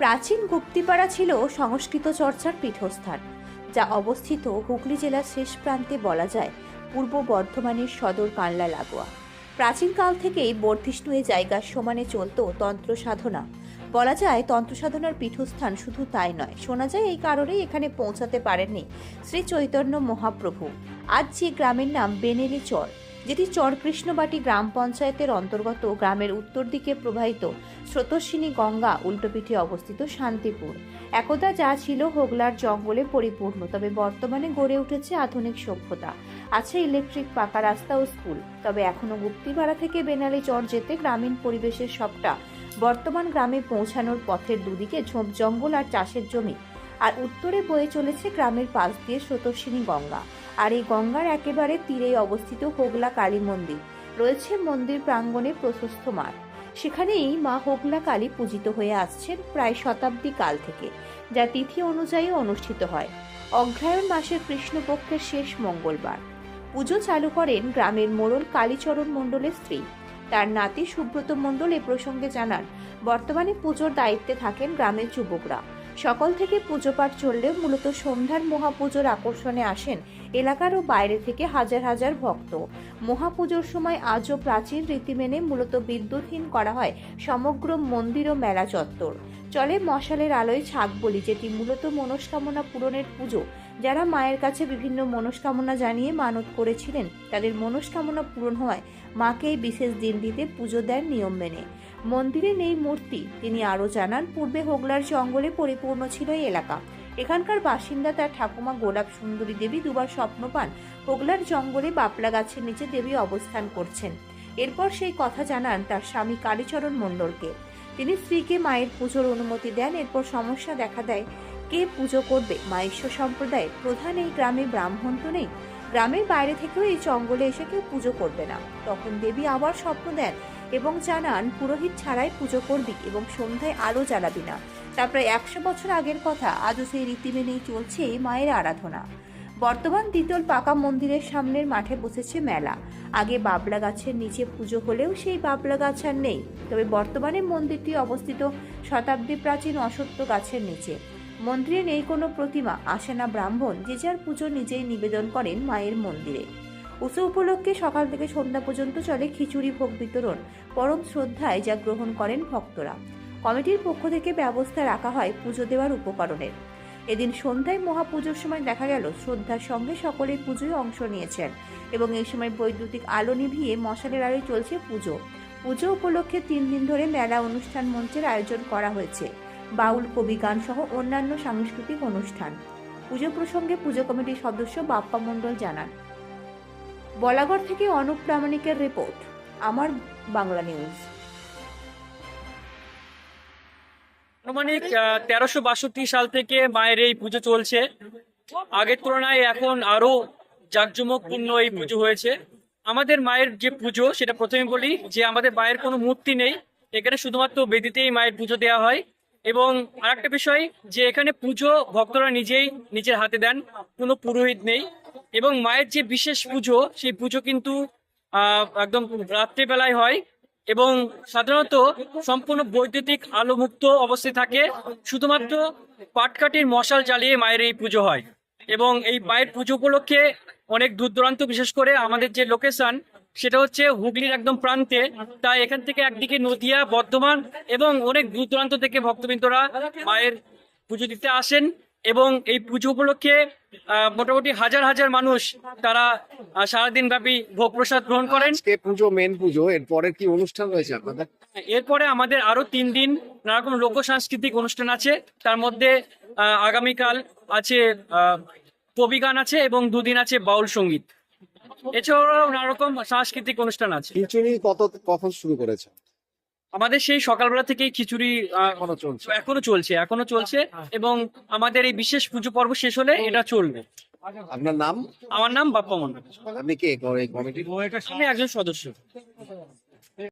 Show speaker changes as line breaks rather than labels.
প্রাচীন গুপ্তিপাড়া ছিল সংস্কৃত চর্চার পীঠস্থান, যা অবস্থিত হুগলি জেলার শেষ প্রান্তে বলা যায় পূর্ব বর্ধমানের সদর কানলা লাগোয়া। প্রাচীনকাল থেকেই বর্ধিষ্ণু এই জায়গার সমানে চলত তন্ত্র সাধনা বলা যায় তন্ত্র সাধনার পীঠস্থান শুধু তাই নয়, শোনা যায় এই কারণেই এখানে পৌঁছাতে পারেননি শ্রী চৈতন্য মহাপ্রভু। আজ যে গ্রামের নাম বেনেলি চর যেটি চরকৃষ্ণবাটি গ্রাম পঞ্চায়েতের অন্তর্গত গ্রামের উত্তর দিকে প্রবাহিত স্রোতস্বিনী গঙ্গা উল্টোপিঠে অবস্থিত শান্তিপুর। একদা যা ছিল হোগলার জঙ্গলে পরিপূর্ণ, তবে বর্তমানে গড়ে উঠেছে আধুনিক সভ্যতা। আছে ইলেকট্রিক, পাকা রাস্তা ও স্কুল। তবে এখনও গুপ্তিপাড়া থেকে বেনালি চর যেতে গ্রামীণ পরিবেশের সবটা বর্তমান গ্রামে পৌঁছানোর পথের দুদিকে ঝোপ জঙ্গল আর চাষের জমি। আর উত্তরে বয়ে চলেছে গ্রামের পাশ দিয়ে স্রোতস্বিনী গঙ্গা। আর এই গঙ্গার একেবারে তীরেই অবস্থিত হোগলা কালী মন্দির। রয়েছে মন্দির প্রাঙ্গণে প্রশস্ত মাঠ। সেখানেই মা হোগলা কালী পূজিত হয়ে আসছেন প্রায় শতাব্দী কাল থেকে, যা তিথি অনুযায়ী অনুষ্ঠিত হয়। অগ্রহায়ণ মাসের কৃষ্ণপক্ষের শেষ মঙ্গলবার। পুজো চালু করেন গ্রামের মোড়ল কালীচরণ মণ্ডলের স্ত্রী। তার নাতি সুব্রত মণ্ডল এ প্রসঙ্গে জানান, বর্তমানে পুজোর দায়িত্বে থাকেন গ্রামের যুবকরা। সকাল থেকে পুজো পাঠ চললেও মূলত সন্ধ্যার মহাপুজোর আকর্ষণে আসেন এলাকার ও বাইরে থেকে হাজার হাজার ভক্ত। মহাপুজোর সময় আজও প্রাচীন রীতি মেনে মূলত বিদ্যুৎহীন করা হয় সমগ্র মন্দির ও মেলা চত্বর। চলে মশালের আলোয় ছাগ বলি, যেটি মূলত মনস্কামনা পূরণের পুজো। যারা মায়ের কাছে বিভিন্ন মনস্কামনা জানিয়ে মানত করেছিলেন, তাদের মনস্কামনা পূরণ হওয়ায় মাকে এই বিশেষ দিনটিতে পুজো দেন নিয়ম মেনে। মন্দিরে নেই মূর্তি, তিনি আরও জানান, পূর্বে হোগলার জঙ্গলে পরিপূর্ণ ছিল এই এলাকা। এখানকার বাসিন্দা তার ঠাকুমা গোলাপ সুন্দরী দেবী দুবার স্বপ্ন পান, হোগলার জঙ্গলে বাপলা গাছের নিচে দেবী অবস্থান করছেন। এরপর সেই কথা জানান তার স্বামী কালীচরণ মণ্ডলকে। তিনি স্ত্রীকে মায়ের পুজোর অনুমতি দেন, এরপর সমস্যা দেখা দেয় কে পুজো করবে। মাইশ্য সম্প্রদায়ের প্রধান এই গ্রামে ব্রাহ্মণ তো নেই। গ্রামের বাইরে থেকেও এই জঙ্গলে এসে কেউ পুজো করবে না। তখন দেবী আবার স্বপ্ন দেন এবং জানান, পুরোহিত ছাড়াই পুজো করবি এবং সন্ধ্যায় আলো জ্বালাবি না। তা প্রায় একশো বছর আগের কথা। আজও সেই রীতি মেনেই চলছে মায়ের আরাধনা। বর্তমান দ্বিতল পাকা মন্দিরের সামনের মাঠে বসেছে মেলা। আগে বাবলা গাছের নিচে পুজো হলেও সেই বাবলা গাছ আর নেই। তবে বর্তমানে মন্দিরটি অবস্থিত শতাব্দী প্রাচীন অসত্য গাছের নিচে। মন্দিরে নেই কোনো প্রতিমা আসে না ব্রাহ্মণ, যে যার পুজো নিজেই নিবেদন করেন মায়ের মন্দিরে। উৎসব উপলক্ষে সকাল থেকে সন্ধ্যা পর্যন্ত চলে খিচুড়ি ভোগ বিতরণ, পরম শ্রদ্ধায় যা গ্রহণ করেন ভক্তরা। কমিটির পক্ষ থেকে ব্যবস্থা রাখা হয় পুজো দেওয়ার উপকরণের। এদিন সন্ধ্যায় মহাপুজোর সময় দেখা গেল, শ্রদ্ধার সঙ্গে সকলেই পুজোয় অংশ নিয়েছেন এবং এই সময় বৈদ্যুতিক আলো নিভিয়ে মশালের আলোয় চলছে পুজো। পুজো উপলক্ষে তিন দিন ধরে মেলা অনুষ্ঠান মঞ্চের আয়োজন করা হয়েছে। বাউল, কবি, গান সহ অন্যান্য সাংস্কৃতিক অনুষ্ঠান। পুজো প্রসঙ্গে পুজো কমিটির সদস্য বাপ্পা মণ্ডল জানান। বলাগড় থেকে অনুপ প্রামাণিকের রিপোর্ট, আমার বাংলা নিউজ।
আনুমানিক তেরোশো বাষট্টি সাল থেকে মায়ের এই পুজো চলছে। আগের তুলনায় এখন আরও জাঁকজমকপূর্ণ এই পুজো হয়েছে। আমাদের মায়ের যে পুজো, সেটা প্রথমে বলি যে আমাদের মায়ের কোনো মূর্তি নেই। এখানে শুধুমাত্র বেদিতেই মায়ের পুজো দেওয়া হয়। এবং আরেকটা বিষয় যে এখানে পুজো ভক্তরা নিজেই নিজের হাতে দেন, কোনো পুরোহিত নেই। এবং মায়ের যে বিশেষ পুজো, সেই পুজো কিন্তু একদম রাত্রিবেলায় হয়। এবং সাধারণত সম্পূর্ণ বৈদ্যুতিক আলো মুক্ত অবস্থায় থাকে। শুধুমাত্র পাটকাঠির মশাল জ্বালিয়ে মায়ের এই পুজো হয় এবং এই মায়ের পুজো উপলক্ষে অনেক দূর দূরান্ত বিশেষ করে আমাদের যে লোকেশন, সেটা হচ্ছে হুগলির একদম প্রান্তে। তাই এখান থেকে একদিকে নদিয়া, বর্ধমান এবং অনেক দূর দূরান্ত থেকে ভক্তবৃন্দরা মায়ের পুজো দিতে আসেন। এবং এই পুজো উপলক্ষে মোটামুটি হাজার হাজার মানুষ তারা সারাদিন ব্যাপী ভোগ প্রসাদ গ্রহণ করেন।
পুজো মেন পুজো এরপরে কি অনুষ্ঠান রয়েছে আপনাদের?
এরপরে আমাদের আরও তিন দিন নানা রকম লোক সাংস্কৃতিক অনুষ্ঠান আছে। তার মধ্যে আহ, আগামীকাল আছে কবি গান আছে এবং দুদিন আছে বাউল সংগীত। এছাড়াও নানা রকম সাংস্কৃতিক অনুষ্ঠান আছে।
খিচুড়ি কত কখন শুরু করেছে
আমাদের সেই সকালবেলা থেকেই খিচুড়ি
এখনও চলছে।
এখনও চলছে এখনও চলছে এবং আমাদের এই বিশেষ পুজো পর্ব শেষ হলে এটা চলবে।
আপনার নাম?
আমার নাম বাপ্পা মন্ডল
আপনি কে? কমিটির?
আমি একজন সদস্য।